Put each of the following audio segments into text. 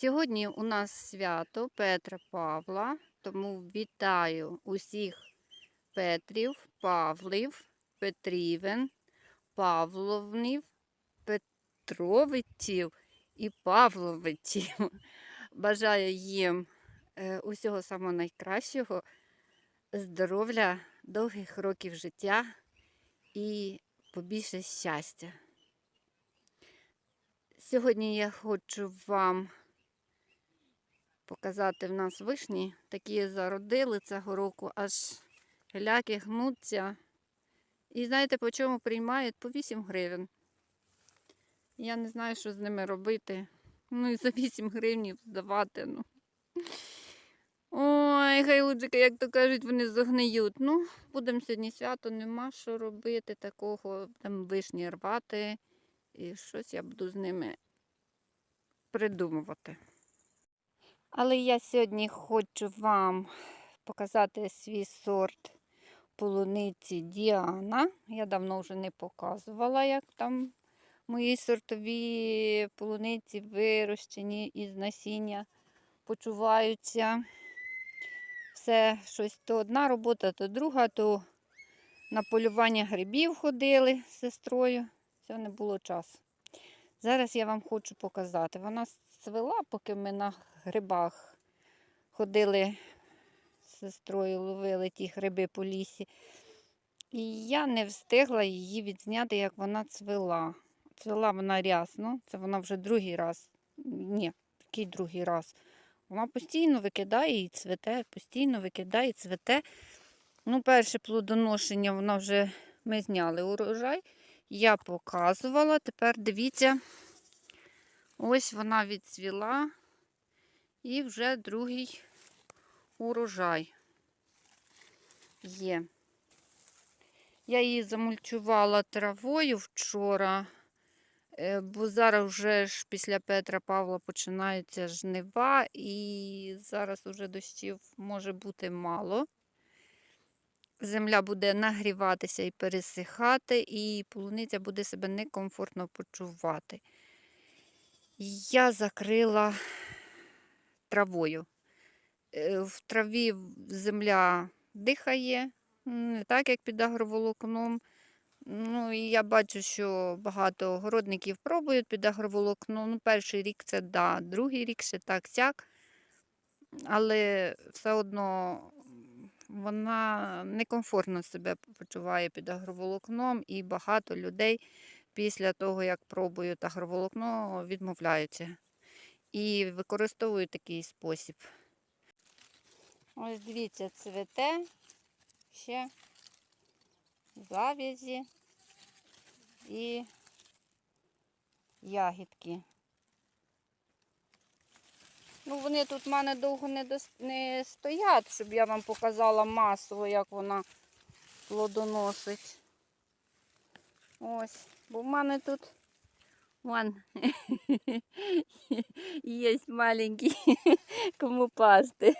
Сьогодні у нас свято Петра Павла, тому вітаю усіх Петрів, Павлів, Петрівен, Павловнів, Петровичів і Павловичів. Бажаю їм е, усього самого найкращого, здоров'я, довгих років життя і побільше щастя. Сьогодні я хочу вам показати в нас вишні. Такі зародили цього року, аж геляки гнуться. І знаєте, по чому приймають? По 8 гривень. Я не знаю, що з ними робити. Ну і за 8 гривень здавати. Ну. Ой, хай луджики, як то кажуть, вони загниють. Ну, будемо сьогодні свято, нема що робити такого, там вишні рвати. І щось я буду з ними придумувати. Але я сьогодні хочу вам показати свій сорт полуниці Діана. Я давно вже не показувала, як там мої сортові полуниці вирощені із насіння почуваються. Все щось то одна робота, то друга, то на полювання грибів ходили з сестрою. Все не було часу. Зараз я вам хочу показати. Вона цвела, поки ми на грибах ходили з сестрою, ловили ті гриби по лісі. І я не встигла її відзняти, як вона цвела. Цвела вона рясно, це вона вже другий раз. Ні, який другий раз. Вона постійно викидає і цвете, постійно викидає і цвете. Ну, перше плодоношення вона вже ми зняли урожай. Я показувала. Тепер дивіться, ось вона відцвіла і вже другий урожай є. Я її замульчувала травою вчора, е, бо зараз вже ж після Петра Павла починаються жнива, і зараз уже дощів може бути мало. Земля буде нагріватися і пересихати, і полуниця буде себе некомфортно почувати. Я закрила травою. Е, В траві земля дихає, не так як під агроволокном. Ну, і я бачу, що багато огородників пробують під агроволокно. Ну, перший рік це да, другий рік ще так сяк. Але все одно вона некомфортно себе почуває під агроволокном, і багато людей після того, як пробують агроволокно, відмовляються і використовують такий спосіб. Ось дивіться, цвете ще завязі і ягідки. Ну, вони тут в мене довго не, дос... не стоять, щоб я вам показала масово, як вона плодоносить. Ось, бо в мене тут вон є маленькі, кому пасти.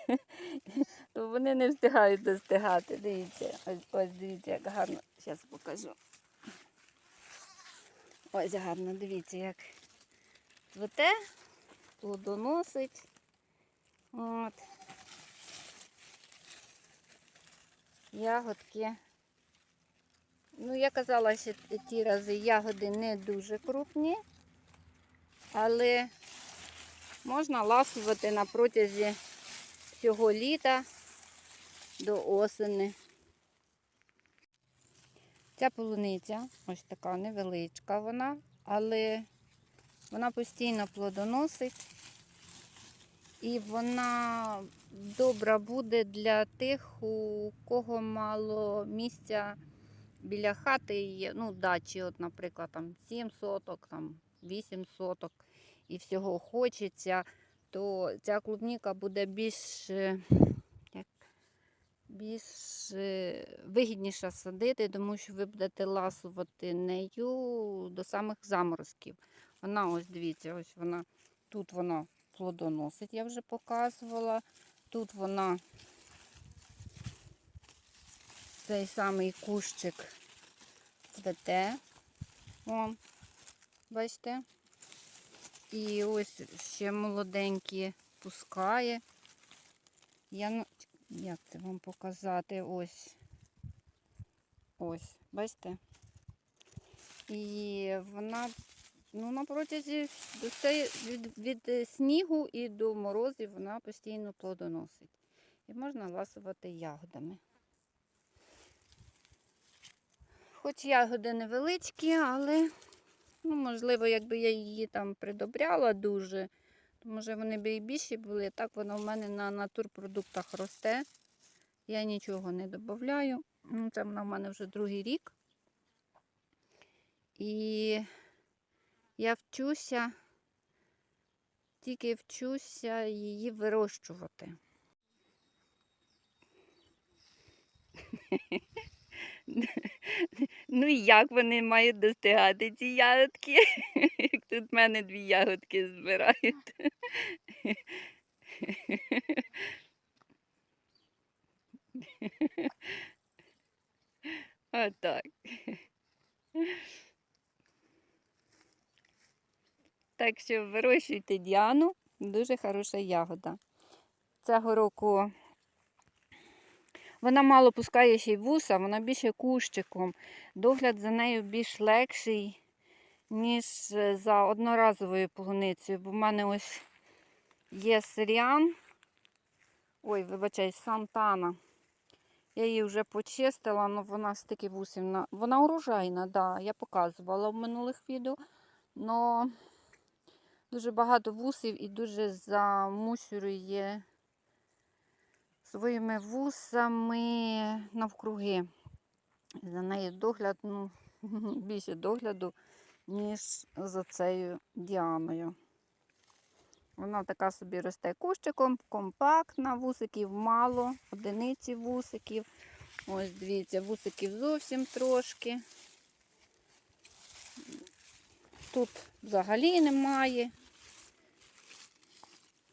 То вони не встигають достигати. Дивіться, ось, ось дивіться, як гарно. Зараз покажу. Ось гарно, дивіться, як цвете, плодоносить. От. Ягодки. Ну, я казала, що ті рази ягоди не дуже крупні, але можна ласувати на протязі всього літа до осени. Ця полуниця ось така невеличка вона, але вона постійно плодоносить. І вона добра буде для тих, у кого мало місця біля хати ну, дачі, от, наприклад, там 7 соток, там 8 соток і всього хочеться, то ця клубніка буде більш, е, як, більш е, вигідніша садити, тому що ви будете ласувати нею до самих заморозків. Вона, ось дивіться, ось вона, тут вона плодоносить, я вже показувала. Тут вона цей самий кущик цвете. О, бачите? І ось ще молоденькі пускає. Я як це вам показати? Ось. Ось, бачите? І вона ну, на протязі до цей- від, від е, снігу і до морозів вона постійно плодоносить. І можна ласувати ягодами. Хоч ягоди невеличкі, але ну, можливо, якби я її там придобряла дуже, то може вони б і більші були. Так вона в мене на натурпродуктах росте. Я нічого не додаю. Ну, це вона в мене вже другий рік. І я вчуся, тільки вчуся її вирощувати. Ну і як вони мають достигати ці ягодки? Як тут в мене дві ягодки збирають. Отак. Так що вирощуйте Діану, дуже хороша ягода. Цього року вона мало пускає ще й вуса, вона більше кущиком. Догляд за нею більш легший, ніж е, за одноразовою полуницею. Бо в мене ось є сиріан. Ой, вибачай, Сантана. Я її вже почистила, але вона стільки вусів. на- Вона урожайна, да, я показувала в минулих відео. Но дуже багато вусів і дуже замусює своїми вусами навкруги. За нею догляд, ну, більше догляду, ніж за цією Діаною. Вона така собі росте кущиком, компактна, вусиків мало, одиниці вусиків. Ось дивіться, вусиків зовсім трошки. Тут взагалі немає.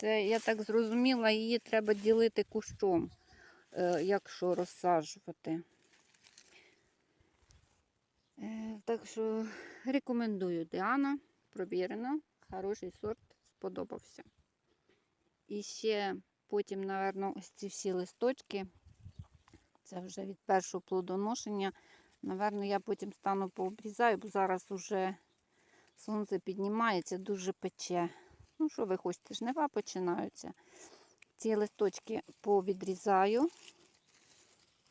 Це, я так зрозуміла, її треба ділити кущом, е, якщо розсаджувати. Е, Так що рекомендую Діана, провірена, хороший сорт, сподобався. І ще потім, напевно, ось ці всі листочки, це вже від першого плодоношення. Напевно, я потім стану пообрізаю, бо зараз уже сонце піднімається, дуже пече. Ну, що ви хочете, жнива починаються. Ці листочки повідрізаю,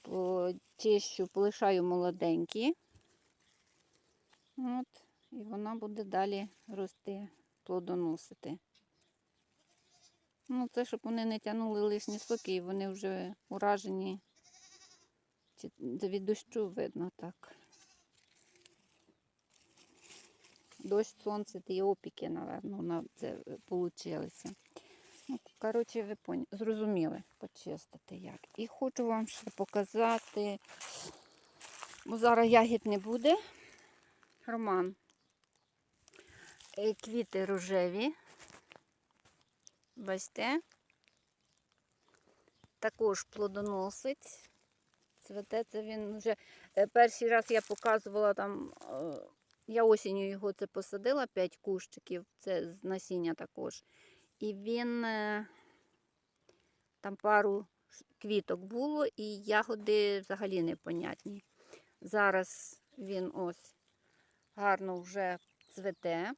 почищу, полишаю молоденькі. От, і вона буде далі рости, плодоносити. Ну, це щоб вони не тягнули лишні соки і вони вже уражені. Від дощу видно так. Дощ, сонце й опіки, напевно, на це получилися. Ну, коротше, ви поня... зрозуміли почистити як. І хочу вам ще показати, бо зараз ягід не буде. Роман. Е, Квіти рожеві. Бачите? Також плодоносить. Цвете це він вже е, перший раз я показувала там. Я осінню його це посадила, 5 кущиків, це з насіння також. І він е, там пару квіток було, і ягоди взагалі непонятні. Зараз він ось гарно вже цвете.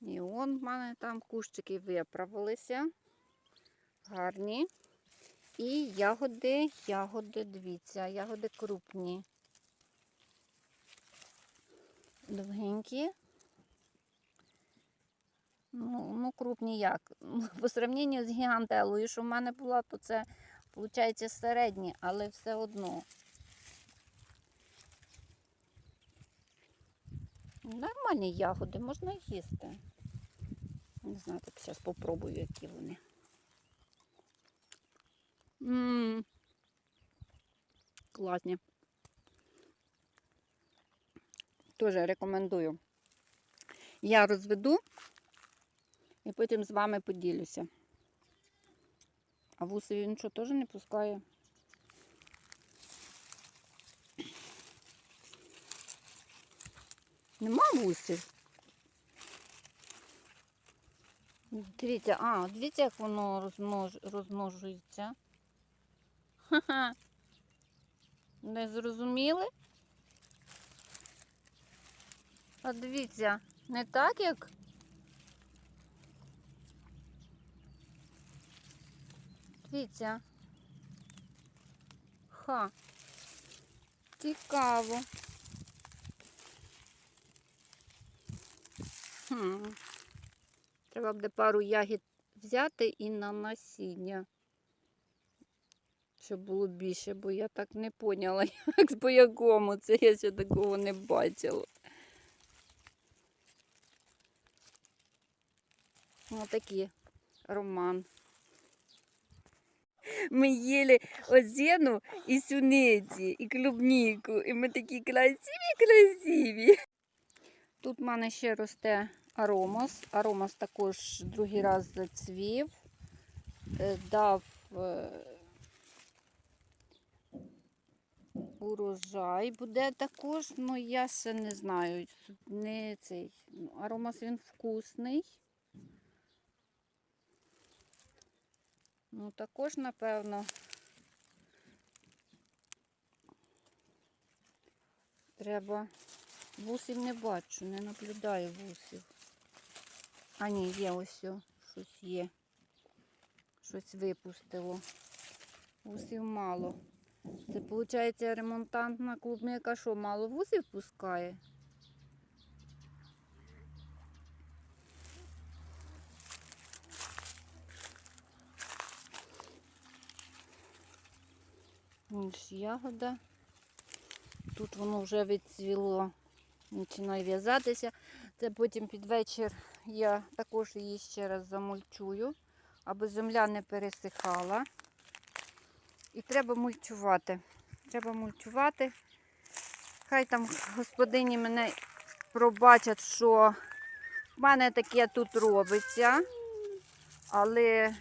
І он в мене там кущики виправилися. Гарні. І ягоди, ягоди, дивіться, ягоди крупні. Довгенькі. Ну, ну крупні як? По сравненню з гігантелою, що в мене була, то це, виходить, середні, але все одно. Нормальні ягоди, можна їсти. Не знаю, так зараз попробую, які вони. Ммм. Класні. Теж рекомендую. Я розведу і потім з вами поділюся. А вуси він що, теж не пускає? Нема вусів. Дивіться, а, дивіться, як воно розмнож... Ха-ха. Не зрозуміли? А дивіться, не так як. Дивіться. Ха. Цікаво. Хм. Треба буде пару ягід взяти і на насіння. Щоб було більше, бо я так не поняла, як по якому це я ще такого не бачила. Отакі роман. Ми їли озену і суниці, і клубніку, і ми такі красиві, красиві. Тут в мене ще росте аромас. Аромас також другий раз зацвів, е, дав урожай буде також, ну я ще не знаю. Не цей. ну, Аромас він вкусний. Ну, також, напевно, треба. Вусів не бачу, не наблюдаю вусів. А ні, є ось щось є. Щось випустило. Вусів мало. Це, виходить, ремонтантна клубника, що мало вусів пускає? Ось ягода. Тут воно вже відцвіло, починає в'язатися. Це потім під вечір я також її ще раз замульчую, аби земля не пересихала. І треба мульчувати. Треба мульчувати. Хай там господині мене пробачать, що в мене таке тут робиться. Але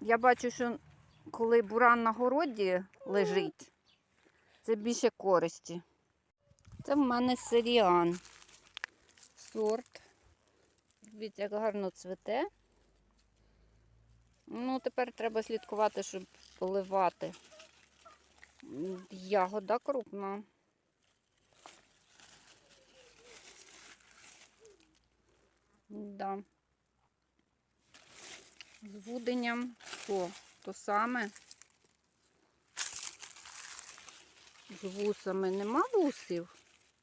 я бачу, що коли буран на городі лежить, це більше користі. Це в мене сиріан. Сорт. Дивіться, як гарно цвете. Ну, тепер треба слідкувати, щоб поливати. Ягода крупна. Да. З вуденням. О, то саме. З вусами нема вусів?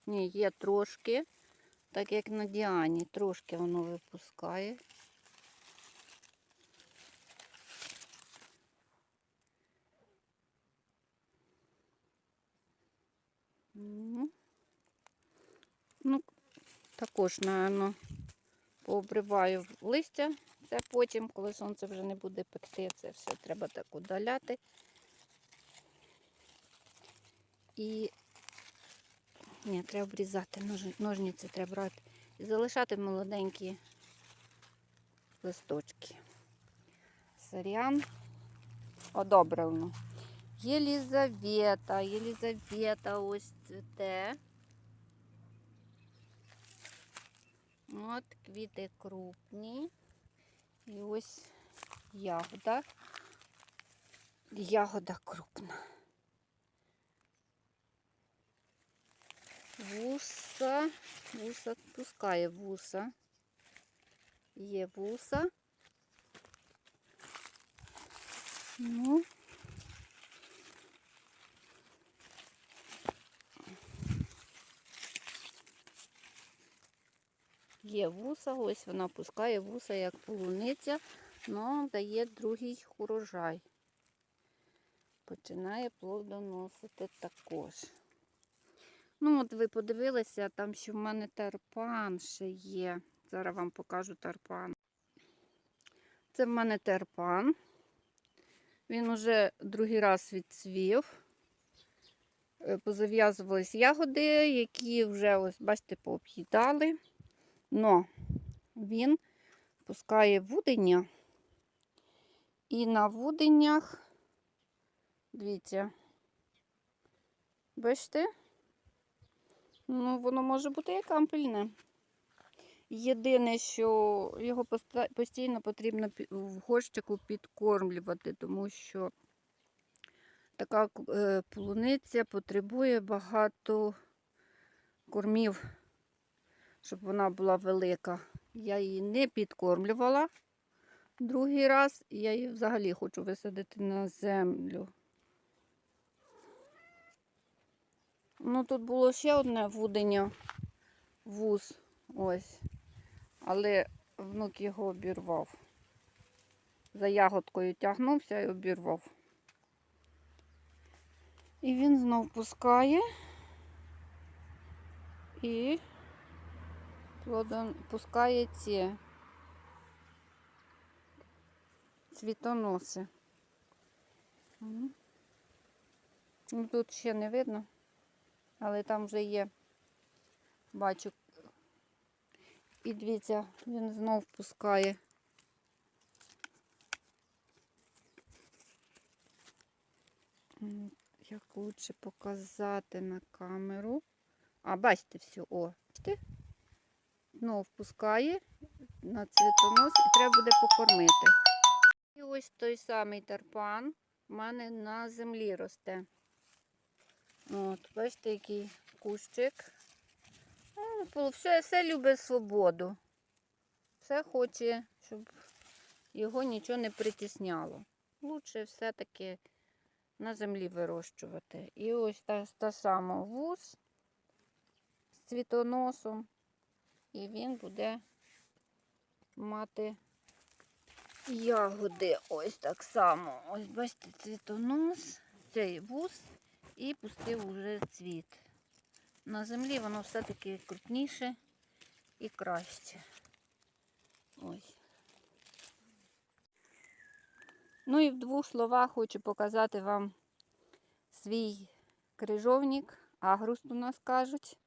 Ні, є трошки, так як на Діані, трошки воно випускає. Ну, також, напевно, пообриваю листя. Це потім, коли сонце вже не буде пекти, це все треба так удаляти. І ні, треба обрізати, ножниці треба брати. І залишати молоденькі листочки. Саріан одобрено. Єлізавета, Єлізавета ось цвіте. От квіти крупні. І ось ягода. Ягода крупна. Вуса, вуса пускає вуса. Є вуса. Ну. Є вуса, ось вона пускає вуса як полуниця, але дає другий урожай. Починає плодоносити також. Ну, от ви подивилися, там ще в мене терпан ще є. Зараз вам покажу терпан. Це в мене терпан. Він уже другий раз відцвів. Е, Позав'язувались ягоди, які вже, ось, бачите, пооб'їдали. Но він пускає вудення. І на вуденнях, дивіться, бачите? Ну, воно може бути як ампельне. Єдине, що його постійно потрібно в горщику підкормлювати, тому що така е, полуниця потребує багато кормів, щоб вона була велика. Я її не підкормлювала другий раз, і я її взагалі хочу висадити на землю. Ну, тут було ще одне вудення вуз. Ось. Але внук його обірвав. За ягодкою тягнувся і обірвав. І він знов пускає і плодон... пускає ці цвітоноси. Ну, тут ще не видно, але там вже є. Бачу. І дивіться, він знов пускає. Як лучше показати на камеру. А, бачите, все, о, бачите? Знов впускає на цвітонос і треба буде покормити. І ось той самий тарпан у мене на землі росте. От, бачите, який кущик. Ну, Все, все любить свободу. Все хоче, щоб його нічого не притісняло. Лучше все-таки на землі вирощувати. І ось та, та сама вуз з цвітоносом. І він буде мати ягоди. Ось так само. Ось бачите, цвітонос, цей вуз і пустив уже цвіт. На землі воно все-таки крупніше і краще. Ось. Ну і в двох словах хочу показати вам свій крижовник, агрус у нас кажуть.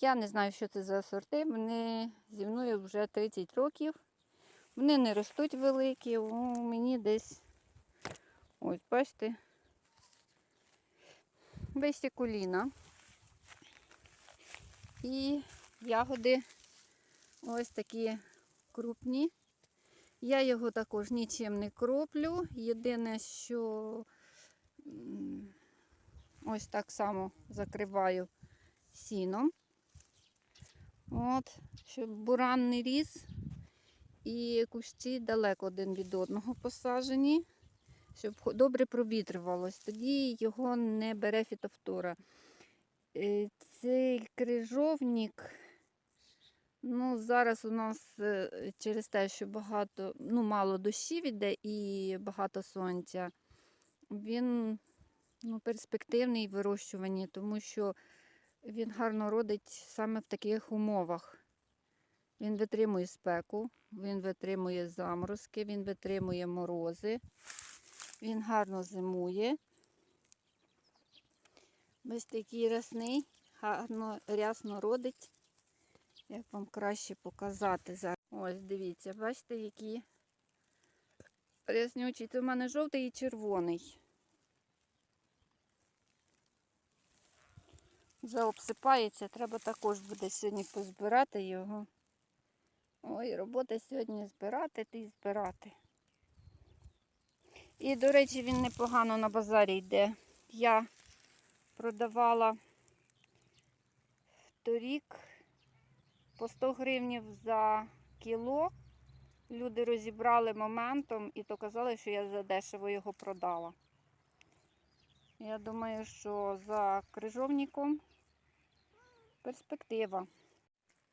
Я не знаю, що це за сорти. Вони зі мною вже 30 років. Вони не ростуть великі, у мені десь, ось, бачите, вище коліна. І ягоди ось такі крупні. Я його також нічим не кроплю. Єдине, що ось так само закриваю сіном. От, щоб буран не ріс. І кущі далеко один від одного посаджені, щоб добре провітрювалось. Тоді його не бере фітофтора. Е, Цей крижовник, ну, зараз у нас е, через те, що багато, ну, мало дощів іде і багато сонця, він ну, перспективний в вирощуванні, тому що він гарно родить саме в таких умовах. Він витримує спеку, він витримує заморозки, він витримує морози, він гарно зимує. Ось такий рясний, гарно рясно родить. Як вам краще показати зараз. Ось, дивіться, бачите, які ряснючі. Це в мене жовтий і червоний. Вже обсипається, треба також буде сьогодні позбирати його. Ой, робота сьогодні збирати та й збирати. І, до речі, він непогано на базарі йде. Я продавала торік по 100 гривнів за кіло. Люди розібрали моментом і то казали, що я задешево його продала. Я думаю, що за крижовником перспектива.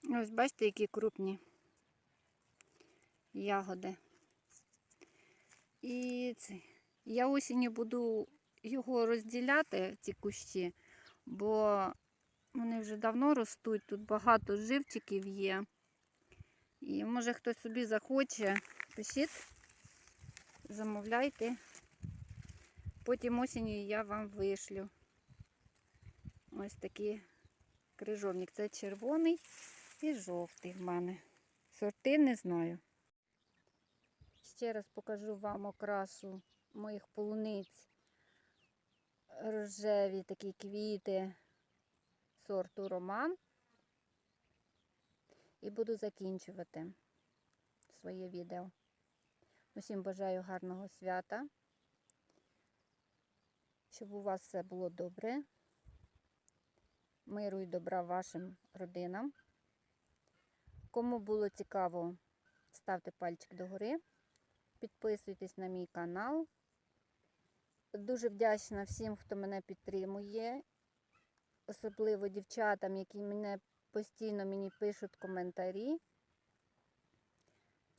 Ось бачите, які крупні ягоди. І це. Я осінню буду його розділяти, ці кущі, бо вони вже давно ростуть, тут багато живчиків є. І може хтось собі захоче, пишіть, замовляйте. Потім осінню я вам вишлю. Ось такий крижовник. Це червоний і жовтий в мене. Сорти не знаю. Ще раз покажу вам окрасу моїх полуниць. Рожеві такі квіти сорту Роман. І буду закінчувати своє відео. Усім бажаю гарного свята, щоб у вас все було добре, миру і добра вашим родинам. Кому було цікаво, ставте пальчик догори, підписуйтесь на мій канал. Дуже вдячна всім, хто мене підтримує, особливо дівчатам, які мене постійно мені пишуть коментарі.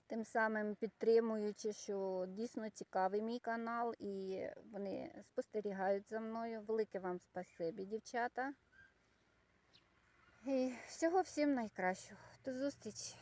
Тим самим підтримуючи, що дійсно цікавий мій канал, і вони спостерігають за мною. Велике вам спасибі, дівчата. І всього всім найкращого. До зустрічі!